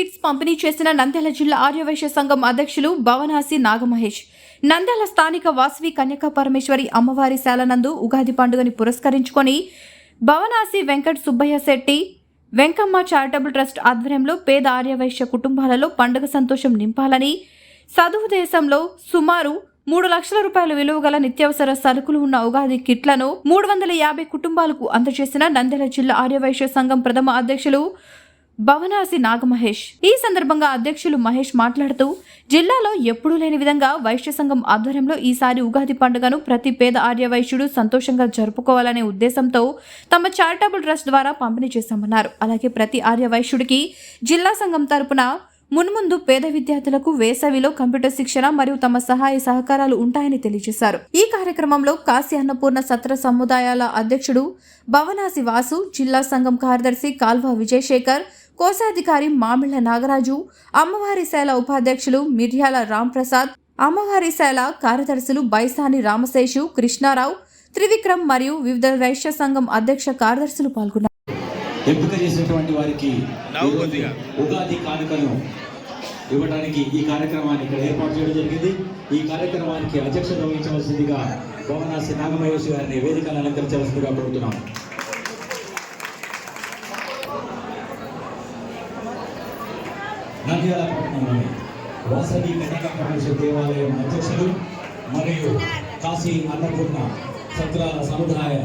Kits పంపిణీ చేసిన నంద్యాల జిల్లా ఆర్యవైశ్య సంఘం అధ్యక్షులు భవనాసి నాగమహేష్. నంద్యాల స్థానిక వాసవి కన్యకా పరమేశ్వరి అమ్మవారి శాలనందు ఉగాది పండుగని పురస్కరించుకొని భవనాసి వెంకట్ సుబ్బయ్య శెట్టి వెంకమ్మ చారిటబుల్ ట్రస్ట్ ఆధ్వర్యంలో పేద ఆర్యవైశ్య కుటుంబాలలో పండుగ సంతోషం నింపాలని చదువు దేశంలో సుమారు మూడు లక్షల రూపాయల విలువ గల నిత్యావసర సరుకులు ఉన్న ఉగాది కిట్లను మూడు వందల యాభై కుటుంబాలకు అందజేసిన నంద్యాల జిల్లా ఆర్యవైశ్య సంఘం ప్రథమ అధ్యక్షులు భవనాసి నాగమహేష్. ఈ సందర్భంగా అధ్యక్షులు మహేష్ మాట్లాడుతూ జిల్లాలో ఎప్పుడూ లేని విధంగా వైశ్య సంఘం ఆధ్వర్యంలో ఈసారి ఉగాది పండుగను ప్రతి పేద ఆర్య వైశ్యుడు సంతోషంగా జరుపుకోవాలనే ఉద్దేశంతో తమ చారిటబుల్ ట్రస్ట్ ద్వారా పంపిణీ చేశామన్నారు. అలాగే ప్రతి ఆర్య వైశ్యుడికి జిల్లా సంఘం తరపున మున్ముందు పేద విద్యార్థులకు వేసవిలో కంప్యూటర్ శిక్షణ మరియు తమ సహాయ సహకారాలు ఉంటాయని తెలియజేశారు. ఈ కార్యక్రమంలో కాశీ అన్నపూర్ణ సత్ర సముదాయాల అధ్యక్షుడు భవనాసి వాసు జిల్లా సంఘం కార్యదర్శి కాల్వ విజయశేఖర్ కోశాధికారి మామిళ్ళ నాగరాజు అమ్మవారి శాల ఉపాధ్యక్షులు మిర్యాల రాంప్రసాద్ అమ్మవారి శాల కార్యదర్శులు బైసాని రామశేషు కృష్ణారావు త్రివిక్రమ్ మరియు వివిధ వైశ్య సంఘం అధ్యక్ష కార్యదర్శులు పాల్గొన్నారు. ఎంపిక చేసినటువంటి వారికి. ఉగాది కానుకను ఇవ్వడానికి ఈ కార్యక్రమాన్ని ఇక్కడ ఏర్పాటు చేయడం జరిగింది. ఈ కార్యక్రమానికి అధ్యక్షత వహించవలసిందిగా భవనాసి నాగమహేష్ గారిని వేదికను అలంకరించవలసిందిగా కోరుతున్నాం. నంద్యాల పట్టణంలోని వాసవి కన్యకా పరమేశ్వర దేవాలయం అధ్యక్షులు మరియు కాశీ అన్నపూర్ణ సత్రాల సముదాయ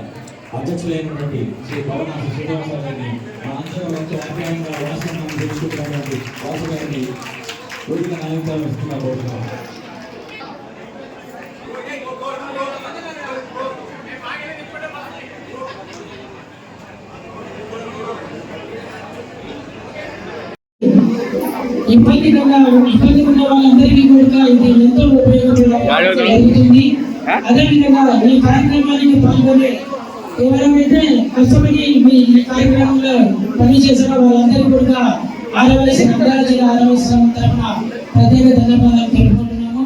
అధ్యక్షులైనటువంటి శ్రీ భవనాథ శ్రీనివాస గారిని మా అందరం ఎంతో ఆప్యాయంగా వాసనం తెలుసుకుంటున్నటువంటి వాసు గారిని రోజుగా నాయకత్వం ఇస్తున్నా కోరుతున్నాం ఇబ్బంది కన్నా ఇబ్బంది ఉన్న వాళ్ళందరికీ కూడా ఇది ఎంతో ఉపయోగపడడం జరుగుతుంది. అదేవిధంగా ఈ కార్యక్రమానికి పాల్గొనే ఎవరైతే కష్టపడి మీ ఈ కార్యక్రమంలో పనిచేసిన వాళ్ళందరికీ కూడా ఆరవలసి నంద్యాల జిల్లా ఆరవలసి సంఘం తరఫున ప్రత్యేక ధన్యవాదాలు తెలుపుకుంటున్నాము.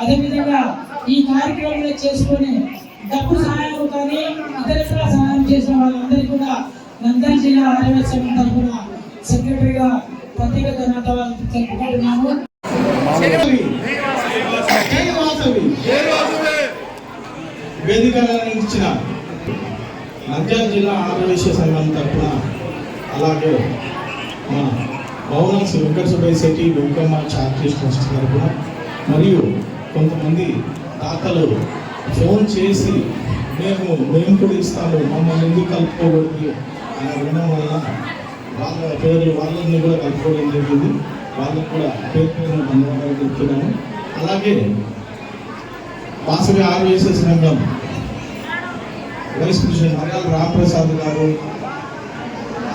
అదేవిధంగా ఈ కార్యక్రమంలో చేసుకొని డబ్బు సహాయం కానీ ఇతరత్ర సహాయం చేసిన వాళ్ళందరికీ కూడా నంద్యాల జిల్లా ఆరవలసి సంఘం తరఫున సెక్రటరీగా ప్రత్యేక ధన్యవాదాలు తెలుపుకుంటున్నాము వేదికలను ఇచ్చిన నంద్యాల జిల్లా ఆంధ్రవేశ్య సంఘం తరఫున అలాగే మన భవనాసి వెంకట సుబ్బయ్య శెట్టి లోకమ్మ చారిటీస్ ట్రస్ట్ తరఫున మరియు కొంతమంది తాతలు ఫోన్ చేసి మేము మేము కూడా ఇస్తాము మమ్మల్ని ఎందుకు కలుపుకోకూడదు అని అడగడం వల్ల వాళ్ళ పేర్లు వాళ్ళని కూడా కలుపుకోవడం జరిగింది. వాళ్ళకు కూడా పేరు పేరున ధన్యవాదాలు చెప్తున్నాము అలాగే వాసవి ఆర్వీఎస్ఎస్ రంగం వైస్ ప్రెసిడెంట్ హర్యాల రామప్రసాద్ గారు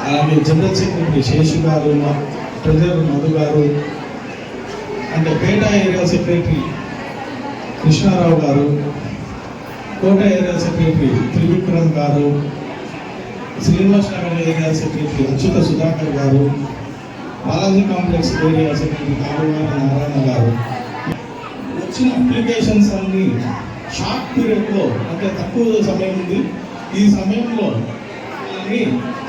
అలాగే జనరల్ సెక్రటరీ శేషు గారు ట్రెజరర్ మధు గారు అంటే పేట ఏరియా సెక్రటరీ కృష్ణారావు గారు కోట area secretary Trivikram garu Srinivas Nagar area secretary Achyuta Sudhakar garu Balaji complex area secretary Kaluvari Narayana garu. వచ్చిన అప్లికేషన్స్ అన్ని షార్ట్ పీరియడ్లో అంటే తక్కువ సమయం ఉంది. ఈ సమయంలో వాళ్ళని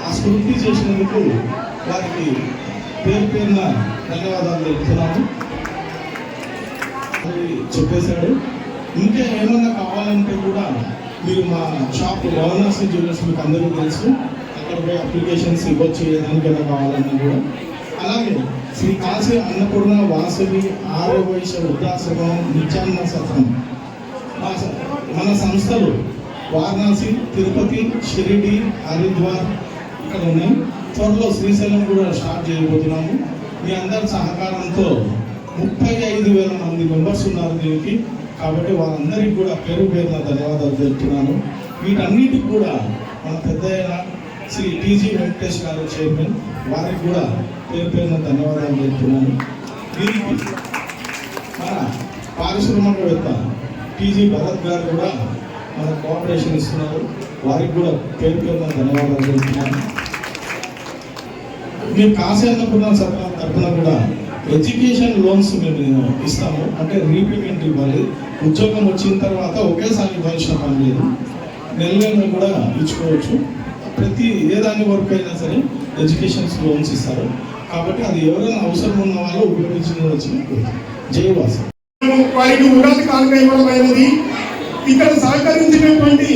ఆ స్ఫూర్తి చేసినందుకు వారికి పేరు పేరున ధన్యవాదాలు తెలుపుతున్నాము అది చెప్పేశాడు. ఇంకా ఏమన్నా కావాలంటే కూడా మీరు మా షాప్ భవనాసి జ్యువెలర్స్ మీకు అందరూ తెలుసు. అక్కడ పోయి అప్లికేషన్స్ ఇవ్వచ్చు ఏదానికైనా కావాలన్నా కూడా. అలాగే శ్రీ కాశీ అన్నపూర్ణ వాసవి ఆరోగ్య వృద్ధాశ్రమం నిత్యాన్న సత్రం. మా స- మన సంస్థలు వారణాసి తిరుపతి షిరిడి హరిద్వార్ ఇక్కడ ఉన్నాయి. త్వరలో శ్రీశైలం కూడా స్టార్ట్ చేయబోతున్నాము. మీ అందరి సహకారంతో ముప్పై ఐదు వేల మంది మెంబర్స్ ఉన్నారు దీనికి. కాబట్టి వాళ్ళందరికీ కూడా పేరు పేరున ధన్యవాదాలు తెలుపుతున్నాను. వీటన్నిటికి కూడా మన పెద్ద శ్రీ టీజీ వెంకటేష్ గారు చైర్మన్ వారికి కూడా పేరు పేరున ధన్యవాదాలు తెలుపుతున్నాను. దీనికి మన పారిశ్రామికవేత్త టీజీ భరత్ గారు కూడా మన కోఆపరేషన్ ఇస్తున్నారు. వారికి కూడా పేరు పేరున ధన్యవాదాలు తెలుపుతున్నాను. మేము కాశీ అన్నపూర్ణ సత్రం తరఫున కూడా ఎడ్యుకేషన్ లోన్స్ మేము ఇస్తాము. అంటే రీపేమెంట్ ఇవ్వాలి. ఉద్యోగం వచ్చిన తర్వాత ఒకేసారి ఇవ్వాల్సిన పని లేదు నెల నెల కూడా ఇచ్చుకోవచ్చు. ప్రతి ఏ దాని వరకు అయినా సరే ఎడ్యుకేషన్ లోన్స్ ఇస్తారు. కాబట్టి అది ఎవరైనా అవసరం ఉన్న వాళ్ళు ఉపయోగించుకోవచ్చు జై వాసు. వారికి ఉగాది కానుక ఇవ్వడమైనది ఇక్కడ సహకరించినటువంటి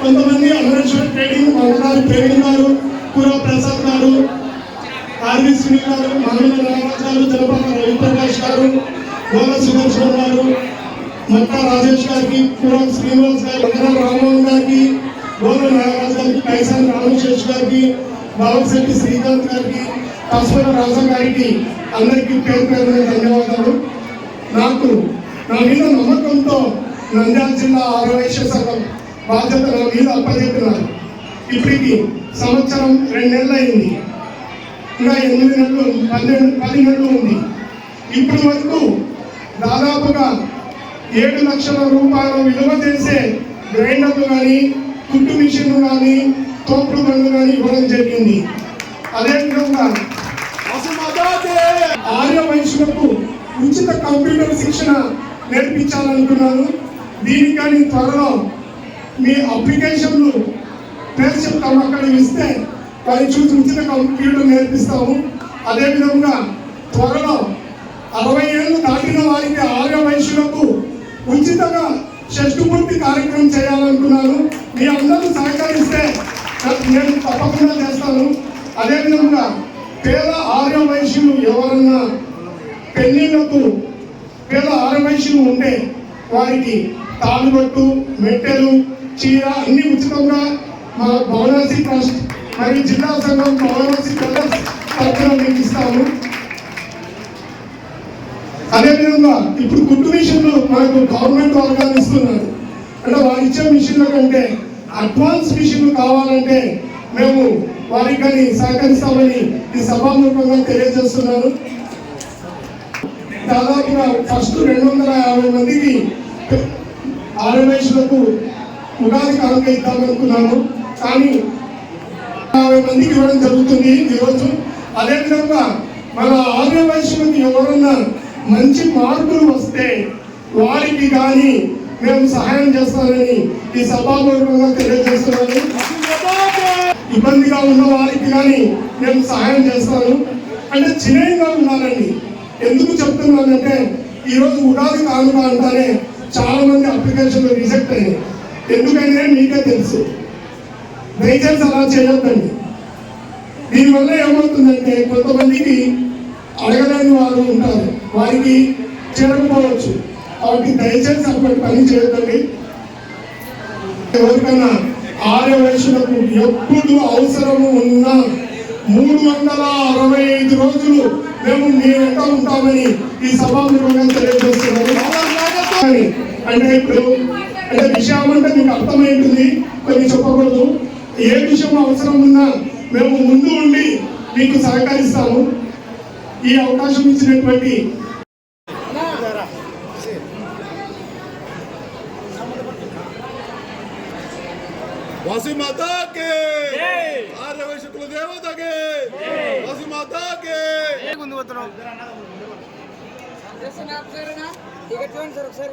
కొంతమంది అమరేశ్వర్ ట్రేడింగ్ మంగళారు ప్రవీణ్ గారు పురా ప్రసాద్ గారు ఆర్వి సునీల్ గారు మామిన నాగరాజ్ గారు జనపద రవిప్రకాష్ గారు గోల సుదర్శన్ గారు మక్కా రాజేష్ గారికి పురా శ్రీనివాస్ గారు వందన రామ్మోహన్ గారికి గోల నాగరాజ్ గారికి కైసన్ రామశేష్ గారికి బాబుశెట్టి శ్రీకాంత్ గారికి పశ్వర రాజా గారికి అందరికీ పేరు పేరున ధన్యవాదాలు. నాకు నా మీద నమ్మకంతో నంద్యాల జిల్లా ఆరోగ్య సంఘం బాధ్యత నా మీద అప్పచెప్పినారు. ఇప్పటికి సంవత్సరం రెండు నెలలు అయింది ఇంకా ఎనిమిది నెలలు పన్నెండు పది నెలలు ఉంది. ఇప్పటి వరకు దాదాపుగా ఏడు లక్షల రూపాయల విలువ చేసే గ్రైండర్లు కానీ కుట్టు మిషన్లు కానీ తోపుడు బండ్లు కానీ ఇవ్వడం జరిగింది. అదేవిధంగా ఆర్య వయసులకు ఉచిత కంప్యూటర్ శిక్షణ నేర్పించాలనుకున్నాను దీనికి కానీ త్వరలో మీ అప్లికేషన్లు పేరు చెప్తాము అక్కడ ఇస్తే పరిచూ చూసి ఉచిత నేర్పిస్తాము. అదేవిధంగా త్వరలో అరవై ఏళ్ళు దాటిన వారికి ఆర్య వయసులకు ఉచితంగా షష్ఠపూర్తి కార్యక్రమం చేయాలనుకున్నాను. మీ అందరూ సహకరిస్తే నేను తప్పకుండా చేస్తాను. అదేవిధంగా పేద ఆర్య వయసులు ఎవరన్నా పెళ్ళిళ్ళకు పేద ఆర్య వయసులు ఉంటే వారికి తాలుబట్టు మెట్టెలు చీర అన్ని ఉచితంగా మా భవనాసి ట్రస్ట్ మరియు జిల్లా సంఘం భవనాసి పత్రం మీకు ఇస్తాము అదేవిధంగా ఇప్పుడు కుట్టు మిషన్లు మనకు గవర్నమెంట్ వర్గాలు ఇస్తున్నారు అంటే వారు ఇచ్చే మిషన్ల కంటే అడ్వాన్స్ మిషన్లు కావాలంటే మేము వారికి కానీ సహకరిస్తామని ఈ సభాముఖంగా తెలియజేస్తున్నాను. దాదాపుగా ఫస్ట్ రెండు వందల యాభై మందికి ఆర్యవైశ్యులకు ఉగాది కానుక ఇద్దామనుకున్నాము కానీ యాభై మందికి ఇవ్వడం జరుగుతుంది ఈరోజు అదేవిధంగా మన ఆర్య వైశ్యులకు ఎవరన్నా మంచి మార్పులు వస్తే వారికి కానీ మేము సహాయం చేస్తానని ఈ సభాపూర్వకంగా తెలియజేస్తున్నాను. ఇబ్బందిగా ఉన్న వారికి కానీ మేము సహాయం చేస్తాను. అంటే చిన్నగా ఉన్నారండి ఎందుకు చెప్తున్నానంటే ఈరోజు ఉగాది కానుక అంటానే చాలా మంది అప్లికేషన్లు రిజెక్ట్ అయ్యాయి ఎందుకంటే మీకే తెలుసు. దయచేసి అలా చేయొద్దండి. దీనివల్ల ఏమవుతుందంటే కొంతమందికి అడగలేని వారు ఉంటారు. వారికి చేరకపోవచ్చు కాబట్టి దయచేసి అటువంటి పని చేయొద్దండి. ఎవరికైనా ఆర్య వయసులకు ఎప్పుడు అవసరము ఉన్నా మూడు వందల అరవై ఐదు రోజులు మేము మీ వెంట ఉంటామని ఈ సభాముఖంగా తెలియజేస్తున్నాము. కానీ అంటే ఇప్పుడు అంటే విషయం అంటే మీకు అర్థమైంటుంది కొన్ని చెప్పకూడదు. ఏ విషయం అవసరం ఉన్నా మేము ముందు ఉండి మీకు సహకరిస్తాము. ఈ అవకాశం ఇచ్చినటువంటి వాసి మాతా కే! ఆర్య వైశ్య కుల దేవతకే వాసి మాతా కే! టికెట్ చూడండి సార్ ఒకసారి.